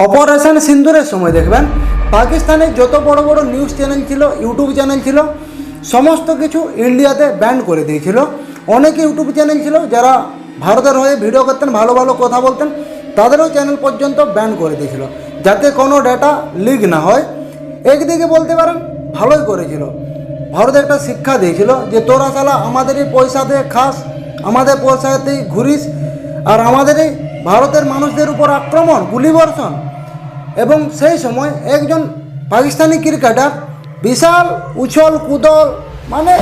Operation সিন্দুরের সময় দেখবেন পাকিস্তানের যত বড় বড় নিউজ চ্যানেল ছিল ইউটিউব চ্যানেল ছিল, সমস্ত কিছু ইন্ডিয়াতে ব্যান করে দিয়েছিল। অনেক ইউটিউব চ্যানেল ছিল যারা ভারতের হয়ে ভিডিও করতেন, ভালো ভালো কথা বলতেন, তাদেরও চ্যানেল পর্যন্ত ব্যান করে দিয়েছিল। যাতে কোনো ডাটা লিক না হয়। একদিকে বলতে পারেন, ভালোই করেছিল। ভারত একটা শিক্ষা দিয়েছিল যে, তোরা শালা আমাদেরই পয়সাতে খাস, আমাদের পয়সাতেই ঘুরিস, আর আমাদের এই ভারতের মানুষদের উপর আক্রমণ, গুলিবর্ষণ এবং সেই সময় একজন পাকিস্তানি ক্রিকেটার বিশাল, উছল, কুদল মানে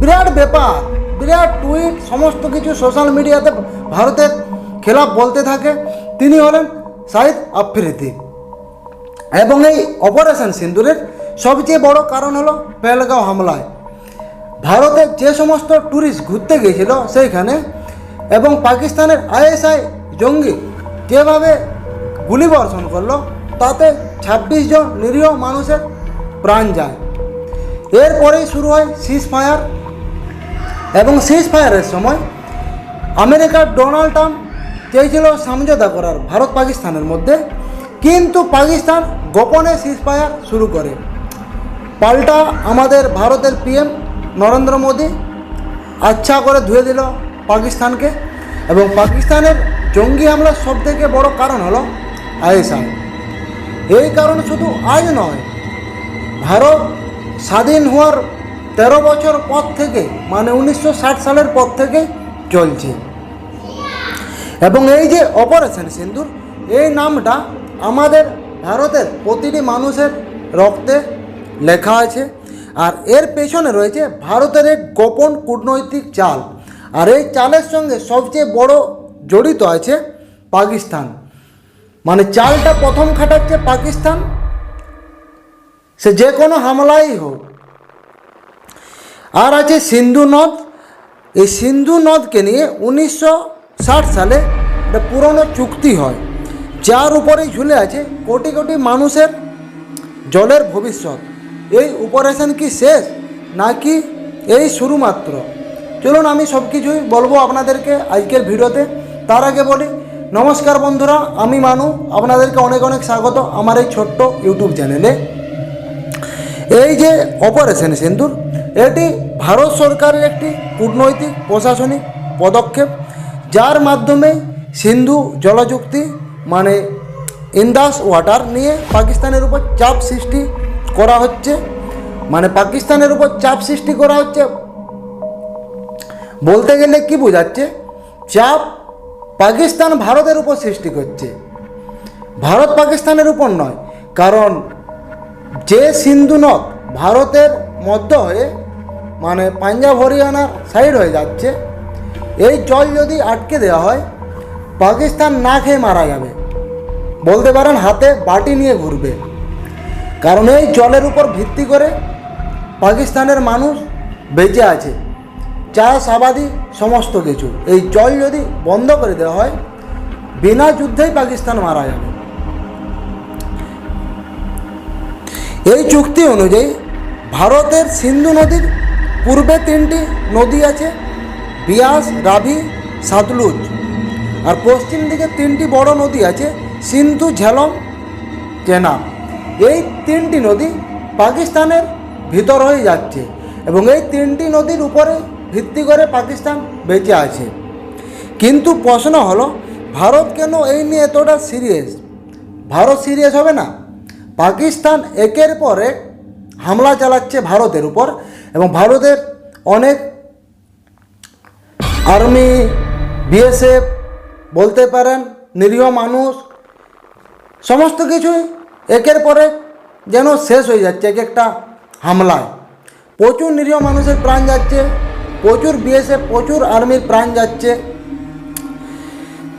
বিরাট ব্যাপার, বিরাট টুইট, সমস্ত কিছু সোশ্যাল মিডিয়াতে ভারতের খেলাফ বলতে থাকে। তিনি হলেন সাইদ আফ্রিদি। এবং এই অপারেশন সিন্দুরের সবচেয়ে বড় কারণ হলো পেহেলগাঁও হামলায়। ভারতের যে সমস্ত ট্যুরিস্ট ঘুরতে গিয়েছিল সেইখানে এবং পাকিস্তানের আইএসআই জঙ্গি। যেভাবে গুলিবর্ষণ করল, তাতে ২৬ জন নিরীহ মানুষের প্রাণ যায়। এরপরেই শুরু হয় সিজ ফায়ার এবং সিজ ফায়ারের সময় আমেরিকার ডোনাল্ড ট্রাম্প চেয়েছিল সমঝোতা করার ভারত পাকিস্তানের মধ্যে, কিন্তু পাকিস্তান গোপনে সিজ ফায়ার শুরু করে। পাল্টা আমাদের ভারতের পিএম নরেন্দ্র মোদী আচ্ছা করে ধুয়ে দিল পাকিস্তানকে এবং পাকিস্তানের জঙ্গি হামলার সবথেকে বড় কারণ হলো আইএসআই এই কারণ শুধু আজ নয়, ভারত স্বাধীন হওয়ার তেরো বছর পর থেকে মানে উনিশশো ষাট সালের পর থেকে চলছে। এবং এই যে অপারেশন সিন্দুর, এই নামটা আমাদের ভারতের প্রতিটি মানুষের রক্তে লেখা আছে। আর এর পেছনে রয়েছে ভারতের এক গোপন কূটনৈতিক চাল। আর এই চালের সঙ্গে সবচেয়ে বড় জড়িত আছে পাকিস্তান। মানে চালটা প্রথম খাটাচ্ছে পাকিস্তান। সে যে কোনো হামলাই হোক। আর আছে সিন্ধু নদ। এই সিন্ধু নদকে নিয়ে উনিশশো ষাট সালে একটা পুরনো চুক্তি হয়, যার উপরেই ঝুলে আছে কোটি কোটি মানুষের জলের ভবিষ্যৎ। এই অপারেশন কি শেষ, নাকি এই শুরুমাত্র? চলুন আমি সব কিছুই বলব আপনাদেরকে আজকের ভিডিওতে। তার আগে বলি, নমস্কার বন্ধুরা, আমি মানু, আপনাদেরকে অনেক অনেক স্বাগত আমার এই ছোট্ট ইউটিউব চ্যানেলে। এই যে অপারেশন সিন্দুর, এটি ভারত সরকারের একটি কূটনৈতিক, প্রশাসনিক পদক্ষেপ, যার মাধ্যমে সিন্ধু জলযুক্তি মানে ইন্দাস ওয়াটার নিয়ে পাকিস্তানের উপর চাপ সৃষ্টি করা হচ্ছে। মানে পাকিস্তানের উপর চাপ সৃষ্টি করা হচ্ছে বলতে গেলে কি বোঝাচ্ছে? চাপ পাকিস্তান ভারতের উপর সৃষ্টি করছে। ভারত পাকিস্তানের উপর নয়, কারণ যে সিন্ধু নদ ভারতের মধ্য হয়ে মানে পাঞ্জাব, হরিয়ানার সাইড হয়ে যাচ্ছে, এই জল যদি আটকে দেওয়া হয়, পাকিস্তান না খেয়ে মারা যাবে। বলতে পারেন হাতে বাটি নিয়ে ঘুরবে। কারণ এই জলের উপর ভিত্তি করে পাকিস্তানের মানুষ বেঁচে আছে। চাষ আবাদি সমস্ত কিছু। এই জল যদি বন্ধ করে দেওয়া হয়, বিনা যুদ্ধেই পাকিস্তান মারা যাবে। এই চুক্তি অনুযায়ী ভারতের সিন্ধু নদীর পূর্বে তিনটি নদী আছে, বিয়াস, রাভি, সাতলুজ। আর পশ্চিম দিকে তিনটি বড় নদী আছে, সিন্ধু, ঝেলম চেনাব এই তিনটি নদী পাকিস্তানের ভিতর হয়ে যাচ্ছে এবং এই তিনটি নদীর উপরে ভিত্তি করে পাকিস্তান বেঁচে আছে। কিন্তু প্রশ্ন হলো, ভারত কেন এই নিয়ে এতটা সিরিয়াস ভারত সিরিয়াস হবে না? পাকিস্তান একের পর হামলা চালাচ্ছে ভারতের উপর এবং ভারতের অনেক আর্মি বিএসএফ বলতে পারেন নিরীহ মানুষ, সমস্ত কিছুই একের পরে যেন শেষ হয়ে যাচ্ছে এক একটা হামলায়। প্রচুর নিরীহ মানুষের প্রাণ যাচ্ছে। প্রচুর বিএসএফ, প্রচুর আর্মির প্রাণ যাচ্ছে।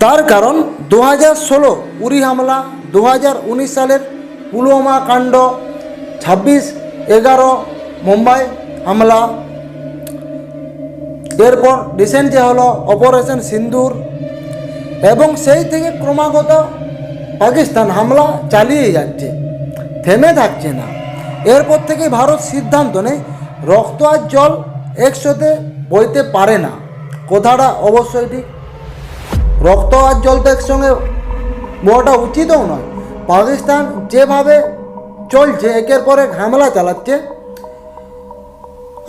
তার কারণ দু হাজার ষোলো উরি হামলা দু হাজার উনিশ সালের পুলওয়ামা কাণ্ড, ছাব্বিশ এগারো মুম্বাই হামলা। এরপর রিসেন্ট যে হলো অপারেশন সিন্দুর এবং সেই থেকে ক্রমাগত পাকিস্তান হামলা চালিয়ে যাচ্ছে, থেমে থাকছে না। এরপর থেকে ভারত সিদ্ধান্ত নেয় রক্ত আর জল একসাথে বইতে পারে না। কথাটা অবশ্যই ঠিক রক্ত আর জল তো একসঙ্গে বওয়াটা উচিতও নয়। পাকিস্তান যেভাবে চলছে, একের পর এক হামলা চালাচ্ছে,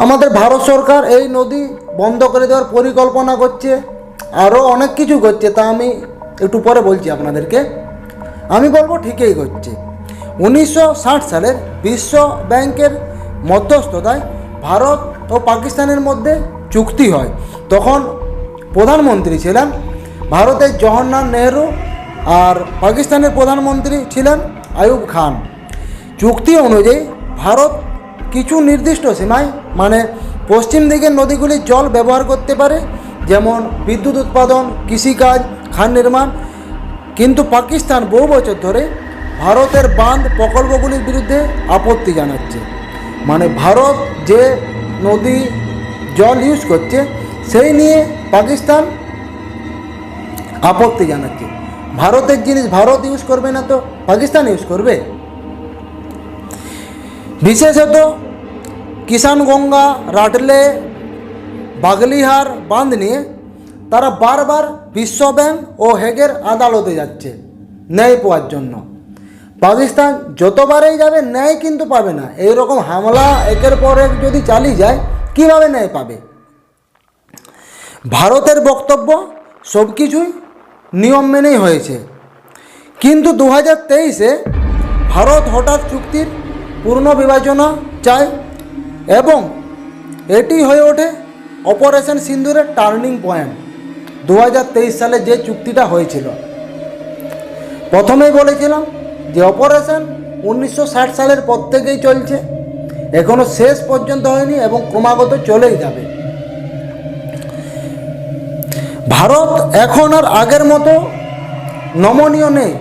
আমাদের ভারত সরকার এই নদী বন্ধ করে দেওয়ার পরিকল্পনা করছে আরও অনেক কিছু করছে, তা আমি একটু পরে বলছি আপনাদেরকে। আমি বলব ঠিকই করছে। উনিশশো ষাট সালের বিশ্ব ব্যাংকের মধ্যস্থতায় ভারত ও পাকিস্তানের মধ্যে চুক্তি হয়। তখন প্রধানমন্ত্রী ছিলেন ভারতের জওহরলাল নেহরু আর পাকিস্তানের প্রধানমন্ত্রী ছিলেন আয়ুব খান। চুক্তি অনুযায়ী ভারত কিছু নির্দিষ্ট সীমায় মানে পশ্চিম দিকের নদীগুলির জল ব্যবহার করতে পারে, যেমন বিদ্যুৎ উৎপাদন, কৃষিকাজ খান নির্মাণ। কিন্তু পাকিস্তান বহু বছর ধরে ভারতের বাঁধ প্রকল্পগুলির বিরুদ্ধে আপত্তি জানাচ্ছে। মানে ভারত যে নদী জল ইউজ করছে, সেই নিয়ে পাকিস্তান আপত্তি জানাচ্ছে। ভারতের জিনিস ভারত ইউজ করবে না তো? পাকিস্তান ইউজ করবে? বিশেষত কিষানগঙ্গা রাটলে, বাগলিহার বাঁধ নিয়ে তারা বারবার বিশ্ব ব্যাংক ও হেগের আদালতে যাচ্ছে ন্যায় পাওয়ার জন্য। পাকিস্তান যতবারেই যাবে, ন্যায় কিন্তু পাবে না। এই রকম হামলা একের পর এক যদি চালিয়ে যায়, কীভাবে ন্যায় পাবে? ভারতের বক্তব্য সব কিছুই নিয়ম মেনেই হয়েছে। কিন্তু দু হাজার তেইশে ভারত হঠাৎ চুক্তির পূর্ণ বিবেচনা চায় এবং এটি হয়ে ওঠে অপারেশন সিন্দুরের টার্নিং পয়েন্ট দু হাজার তেইশ সালে যে চুক্তিটা হয়েছিল। প্রথমেই বলেছিলাম যে অপারেশন উনিশশো ষাট সালের পর থেকেই চলছে। এখনও শেষ পর্যন্ত হয়নি এবং ক্রমাগত চলেই যাবে। ভারত এখন আর আগের মতো নমনীয় নেই।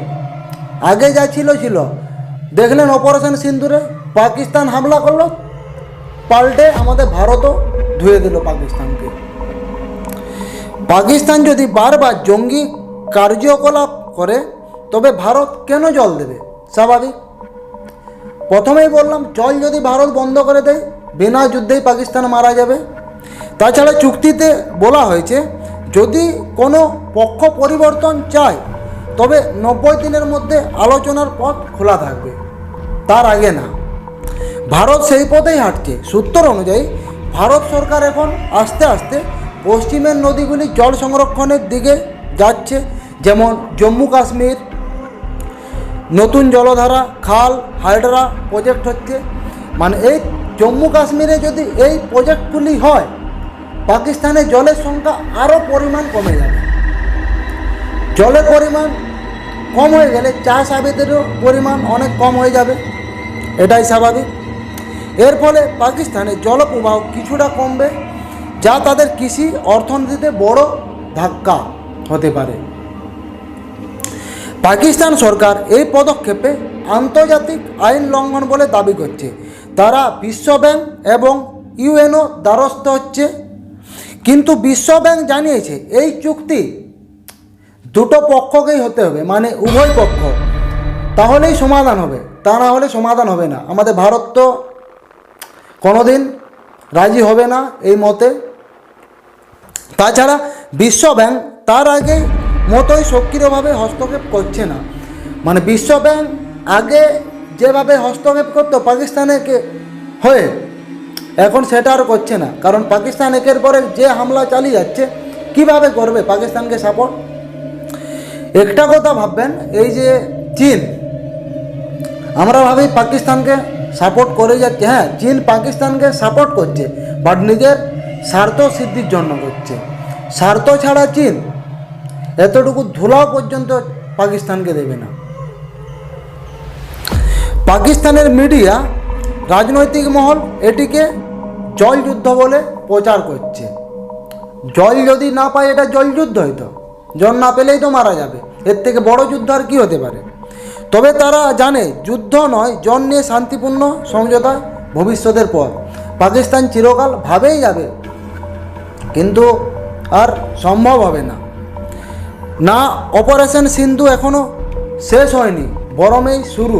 আগে যা ছিল ছিল। দেখলেন অপারেশন সিন্দুরে পাকিস্তান হামলা করল, পাল্টে আমাদের ভারতও ধুয়ে দিল পাকিস্তানকে। পাকিস্তান যদি বারবার জঙ্গি কার্যকলাপ করে তবে ভারত কেন জল দেবে? স্বাভাবিক প্রথমেই বললাম, জল যদি ভারত বন্ধ করে দেয়, বিনা যুদ্ধেই পাকিস্তান মারা যাবে। তাছাড়া চুক্তিতে বলা হয়েছে, যদি কোনো পক্ষ পরিবর্তন চায়, তবে নব্বই দিনের মধ্যে আলোচনার পথ খোলা থাকবে। তার আগে না। ভারত সেই পথেই হাঁটছে। সূত্র অনুযায়ী, ভারত সরকার এখন আস্তে আস্তে পশ্চিমের নদীগুলি জল সংরক্ষণের দিকে যাচ্ছে, যেমন জম্মু কাশ্মীর নতুন জলধারা, খাল হাইড্রা প্রজেক্ট হচ্ছে। মানে এই জম্মু কাশ্মীরে যদি এই প্রজেক্টগুলি হয়, পাকিস্তানে জলের সংখ্যা আরও পরিমাণ কমে যাবে। জলের পরিমাণ কম হয়ে গেলে চাষ আবাদেরও পরিমাণ অনেক কম হয়ে যাবে। এটাই স্বাভাবিক। এর ফলে পাকিস্তানে জলপ্রবাহ কিছুটা কমবে, যা তাদের কৃষি অর্থনীতিতে বড় ধাক্কা হতে পারে। পাকিস্তান সরকার এই পদক্ষেপে আন্তর্জাতিক আইন লঙ্ঘন বলে দাবি করছে। তারা বিশ্ব ব্যাংক এবং ইউএনও দ্বারস্থ হচ্ছে। কিন্তু বিশ্ব ব্যাংক জানিয়েছে এই চুক্তি দুটো পক্ষকেই হতে হবে মানে উভয় পক্ষ। তাহলেই সমাধান হবে, তা না হলে সমাধান হবে না। আমাদের ভারত তো কোনোদিন রাজি হবে না এই মতে। তাছাড়া বিশ্ব ব্যাংক তার আগে মতোই সক্রিয়ভাবে হস্তক্ষেপ করছে না। মানে বিশ্ব ব্যাংক আগে যেভাবে হস্তক্ষেপ করতো পাকিস্তানেকে হয়ে, এখন সেটা আর করছে না। কারণ পাকিস্তান একের পরে যে হামলা চালিয়ে যাচ্ছে, কীভাবে করবে পাকিস্তানকে সাপোর্ট একটা কথা ভাববেন, এই যে চীন, আমরা ভাবি পাকিস্তানকে সাপোর্ট করে যাচ্ছে। হ্যাঁ চীন পাকিস্তানকে সাপোর্ট করছে বাট নিজের স্বার্থ সিদ্ধির জন্য করছে। স্বার্থ ছাড়া চীন এতটুকু ধুলাও পর্যন্ত পাকিস্তানকে দেবে না। পাকিস্তানের মিডিয়া রাজনৈতিক মহল এটিকে জল যুদ্ধ বলে প্রচার করছে। জল যদি না পায়, এটা জল যুদ্ধ হয়তো। জল না পেলেই তো মারা যাবে। এর থেকে বড় যুদ্ধ আর কি হতে পারে? তবে তারা জানে, যুদ্ধ নয়, জন নিয়ে শান্তিপূর্ণ সমঝোতা ভবিষ্যতের পর পাকিস্তান চিরকাল ভাবেই যাবে। কিন্তু আর সম্ভব হবে না। না, অপারেশন সিন্ধু এখনও শেষ হয়নি, বরমেই শুরু।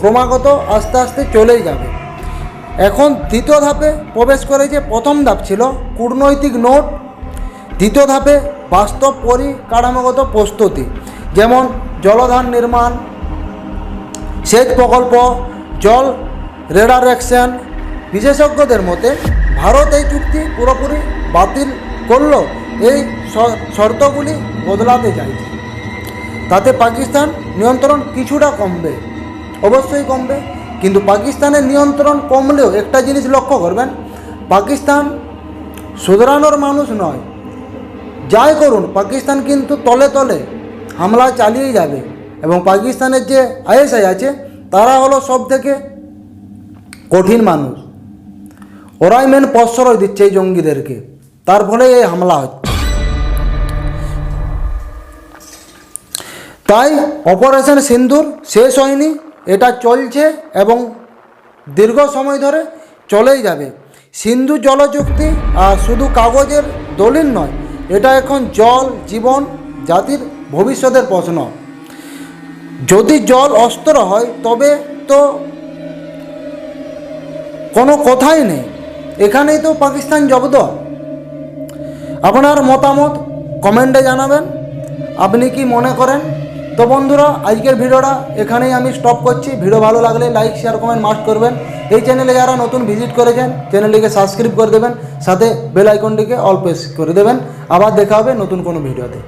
ক্রমাগত আস্তে আস্তে চলেই যাবে। এখন দ্বিতীয় ধাপে প্রবেশ করেছে প্রথম ধাপ ছিল, কূটনৈতিক নোট। দ্বিতীয় ধাপে বাস্তব পরিকাঠামোগত প্রস্তুতি, যেমন জলধান নির্মাণ, সেচ প্রকল্প, জল রেডার অ্যাকশন বিশেষজ্ঞদের মতে, ভারত এই চুক্তি পুরোপুরি বাতিল করল এই শর্তগুলি বদলাতে চাইছে। তাতে পাকিস্তান নিয়ন্ত্রণ কিছুটা কমবে। অবশ্যই কমবে, কিন্তু পাকিস্তানের নিয়ন্ত্রণ কমলেও একটা জিনিস লক্ষ্য করবেন, পাকিস্তান শুধরানোর মানুষ নয়। যাই করুন, পাকিস্তান কিন্তু তলে তলে হামলা চালিয়ে যাবে এবং পাকিস্তানের যে আইএসআই আছে, তারা হলো সব থেকে কঠিন মানুষ। ওরাই মেন প্রশ্রয় দিচ্ছে এই জঙ্গিদেরকে। তার ফলে এই হামলা হচ্ছে। তাই অপারেশন সিন্দুর শেষ হয়নি, এটা চলছে এবং দীর্ঘ সময় ধরে চলেই যাবে। সিন্ধু জল চুক্তি আর শুধু কাগজের দলিল নয়, এটা এখন জল, জীবন, জাতির ভবিষ্যতের প্রশ্ন। যদি জল অস্ত্র হয়, তবে তো কোনো কথাই নেই। এখানেই তো পাকিস্তান জব্দ। আপনার মতামত কমেন্টে জানাবেন। আপনি কি মনে করেন? তো বন্ধুরা, আজকের ভিডিওটা এখানেই আমি স্টপ করছি। ভিডিও ভালো লাগলে লাইক শেয়ার কমেন্ট মাস্ট করবেন। এই চ্যানেলে যারা নতুন ভিজিট করেছেন চ্যানেলটিকে সাবস্ক্রাইব করে দেবেন। সাথে বেল আইকনটিকে অল প্রেস করে দেবেন। আবার দেখা হবে নতুন কোনো ভিডিওতে।